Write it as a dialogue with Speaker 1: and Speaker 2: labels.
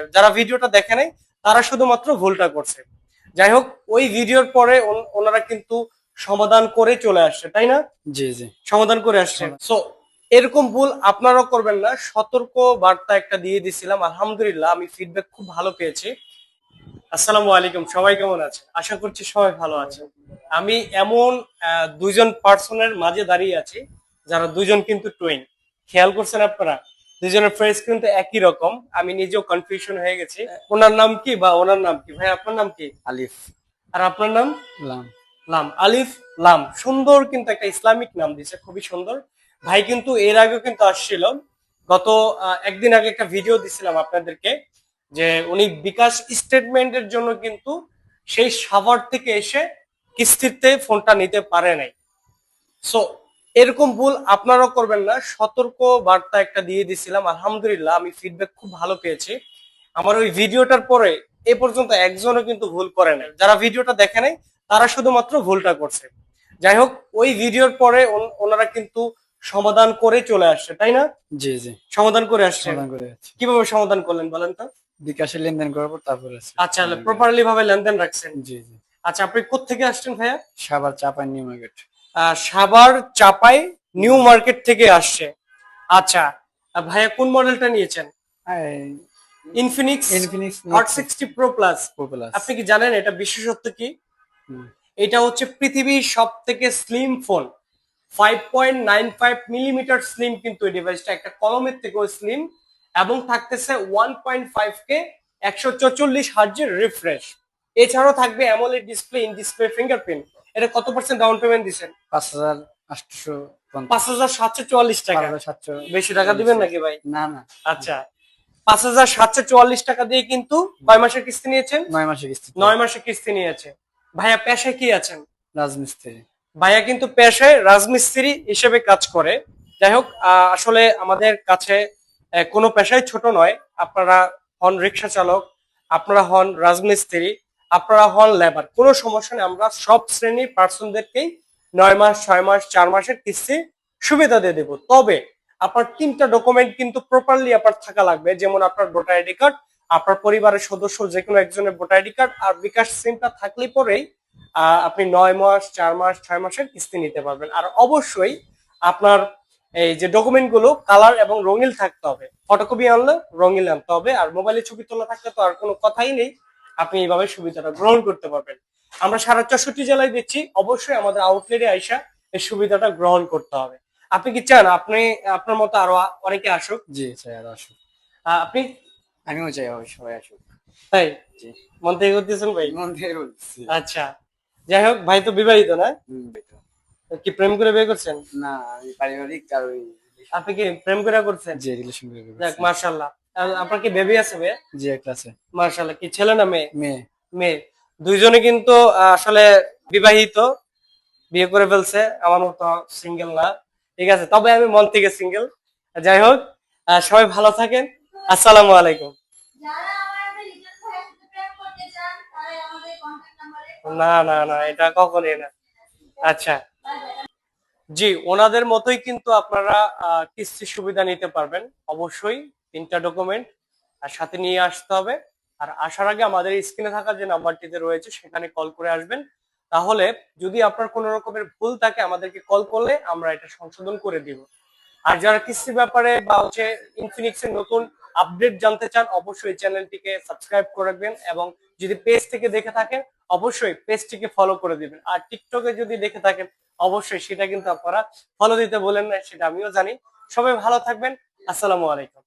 Speaker 1: নাই যারা ভিডিওটা দেখে নাই তারা শুধুমাত্র ভুলটা করছে। যাই হোক ওই ভিডিওর পরে ওনারা কিন্তু সমাধান করে চলে আসছে তাই না?
Speaker 2: জি জি।
Speaker 1: সমাধান করে আসছে। সো এরকম ভুল আপনারাও করবেন না। সতর্ক বার্তা একটা দিয়ে দিছিলাম আলহামদুলিল্লাহ আমি ফিডব্যাক খুব ভালো পেয়েছি। আসসালামু আলাইকুম সবাই কেমন আছে আশা করছি সবাই ভালো আছে আমি এমন দুইজন পার্সনের মাঝে দাঁড়িয়ে আছি যারা দুজন কিন্তু টুইন খেয়াল করছেন আপনারা? দুজনের ফেস কিন্তু একই রকম। আমি নিজেও কনফিউশন হয়ে গেছি। ওনার নাম কি বা ওনার নাম কি? ভাই আপনার নাম কি?
Speaker 2: আলিফ।
Speaker 1: আর আপনার নাম?
Speaker 2: লাম।
Speaker 1: লাম। আলিফ লাম। সুন্দর কিন্তু একটা ইসলামিক নাম দিছে খুবই সুন্দর। ভাই কিন্তু এর আগেও কিন্তু আসছিল। গত আহ, একদিন আগে একটা ভিডিও দিছিলাম আপনাদেরকে যে উনি বিকাশ স্টেটমেন্টের জন্য কিন্তু সেই সাভার থেকে এসে কিস্তিতে ফোনটা নিতে পারে নাই। সো এরকম ভুল আপনারাও করবেন না। সতর্ক বার্তা একটা দিয়ে দিছিলাম। আলহামদুলিল্লাহ আমি ফিডব্যাক খুব ভালো পেয়েছি। আমার ওই ভিডিওটার পরে এ পর্যন্ত একজনও কিন্তু ভুল করে নাই। যারা ভিডিওটা দেখে নাই তারা শুধুমাত্র ভুলটা করছে। যাই হোক ওই ভিডিওর পরে ওনারা কিন্তু সমাধান করে চলে আসছে তাই না?
Speaker 2: জি জি।
Speaker 1: সমাধান করে আসছে। কীভাবে সমাধান করলেন বলেন তো?
Speaker 2: বিকাশে লেনদেন করার পর তারপরে
Speaker 1: আচ্ছা প্রপারলি ভাবে লেনদেন রাখছেন।
Speaker 2: জি জি।
Speaker 1: আচ্ছা আপনি কোথেকে আসছেন ভাইয়া?
Speaker 2: সাবার চাপান নিউ মার্কেট।
Speaker 1: সাভার চাপাই নিউ মার্কেট থেকে আসছে। আচ্ছা ভাইয়া কোন মডেলটা নিয়েছেন? Infinix
Speaker 2: Infinix
Speaker 1: hot sixty pro plus
Speaker 2: plus
Speaker 1: আপনি কি জানেন এটা বিশেষত্ব কি? এটা হচ্ছে পৃথিবীর সব থেকে slim phone five point nine five millimetre slim কিন্তু এই ডিভাইসটা একটা কলমের থেকেও স্লিম এবং থাকতেছে ওয়ান পয়েন্ট ফাইভ কে একশো চৌচল্লিশ হার্জের রিফ্রেশ এছাড়াও থাকবে AMOLED display in display fingerprint এটা কত পার্সেন্ট ডাউন পেমেন্ট দিচ্ছেন
Speaker 2: পাঁচ হাজার আটশো
Speaker 1: পাঁচ হাজার সাতশো চুয়াল্লিশ টাকা।
Speaker 2: সাতশো
Speaker 1: বেশি টাকা দিবেন নাকি ভাই?
Speaker 2: না না।
Speaker 1: আচ্ছা। পাঁচ হাজার সাতশো চুয়াল্লিশ টাকা দিয়ে কিন্তু কয় মাসের কিস্তি নিয়েছেন?
Speaker 2: নয় মাসে কিস্তি।
Speaker 1: নয় মাসের কিস্তি নিয়েছে। ভাইয়া পেশায় কি আছেন?
Speaker 2: রাজমিস্ত্রি।
Speaker 1: ভাইয়া কিন্তু পেশায় রাজমিস্ত্রি হিসেবে কাজ করে। যাই হোক আহ, আসলে আমাদের কাছে কোনো পেশায় ছোট নয়। আপনারা হন রিক্সা চালক আপনারা হন রাজমিস্ত্রি। আপনারা হন লেবার কোনো সমস্যা নেই, আমরা সব শ্রেণির পার্সনদেরকেই নয় মাস, ছয় মাস, চার মাসের কিস্তি সুবিধা দিয়ে দেবো। তবে আপনার তিনটা ডকুমেন্ট কিন্তু প্রপারলি আপনার থাকা লাগবে, যেমন আপনার ভোটার আইডি কার্ড আপনার পরিবারের সদস্য যে কোনো একজনের ভোটার আইডি কার্ড আর বিকাশ সিমটা থাকলে পরেই আপনি নয় মাস, চার মাস, ছয় মাসের কিস্তি নিতে পারবেন। আর অবশ্যই আপনার এই যে ডকুমেন্টগুলো কালার এবং রঙিন থাকতে হবে। ফটোকপি আনলে রঙিন আনতে হবে, আর মোবাইলে ছবি তোলা থাকলে তো আর কোনো কথাই নেই। আপনি এইভাবে সুবিধাটা গ্রহণ করতে পারবেন। আমরা সারা চৌষট্টি জেলায় দিচ্ছি অবশ্যই আমাদের আউটলেটে আইসা এই সুবিধাটা গ্রহণ করতে হবে। আপনি কি চান? আপনি আপনার মতো আরও অনেকে আসুক।
Speaker 2: জি আর আসুক।
Speaker 1: আপনি?
Speaker 2: আমিও চাই সবাই আসুক।
Speaker 1: তাই?
Speaker 2: জি।
Speaker 1: মন থেকে করতেছেন ভাই?
Speaker 2: মন থেকে বলছি
Speaker 1: আচ্ছা। যাই হোক ভাই তো বিবাহিত না? কি প্রেম করে বিয়ে করছেন?
Speaker 2: না আমি পারিবারিক আর ওই
Speaker 1: আপনি কি প্রেম করে করছেন?
Speaker 2: যে রিলেশন করে
Speaker 1: যাক আপনার কি বেবি আছে ভাইয়া?
Speaker 2: জি একটা আছে।
Speaker 1: মার্শাল্লাহ কি ছেলে না মেয়ে?
Speaker 2: মেয়ে।
Speaker 1: মেয়ে। দুইজনে কিন্তু আসলে বিবাহিত বিয়ে করে ফেলছে আমার মতো সিঙ্গেল না। ঠিক আছে তবে আমি মন থেকে সিঙ্গেল যাই হোক সবাই ভালো থাকেন। আসসালামু আলাইকুম।
Speaker 3: যারা আমাদের রিটার্ন ভাইয়ের করতে চান তারা আমাদের কন্ট্যাক্ট নাম্বারে
Speaker 1: না না না এটা কখনই না। আচ্ছা। জি ওনাদের মতোই কিন্তু আপনারা আহ, কিস্তির সুবিধা নিতে পারবেন অবশ্যই। তিনটা ডকুমেন্ট আর সাথে নিয়ে আসতে হবে। আর আসার আগে আমাদের স্ক্রিনে থাকা যে নাম্বারটিতে রয়েছে, সেখানে কল করে আসবেন। তাহলে যদি আপনার কোনো রকমের ভুল থাকে, আমাদেরকে কল করলে আমরা এটা সংশোধন করে দিব। আর যারা কিস্তির ব্যাপারে বা হচ্ছে ইনফিনিক্স এর নতুন আপডেট জানতে চান, অবশ্যই চ্যানেলটিকে সাবস্ক্রাইব করে রাখবেন এবং যদি পেজ থেকে দেখে থাকেন, অবশ্যই পেজটিকে ফলো করে দিবেন। আর টিকটকে যদি দেখে থাকেন, অবশ্যই সেটা কিন্তু আপনারা ফলো দিতে বলেন না, সেটা আমিও জানি। সবাই ভালো থাকবেন। আসসালামু আলাইকুম।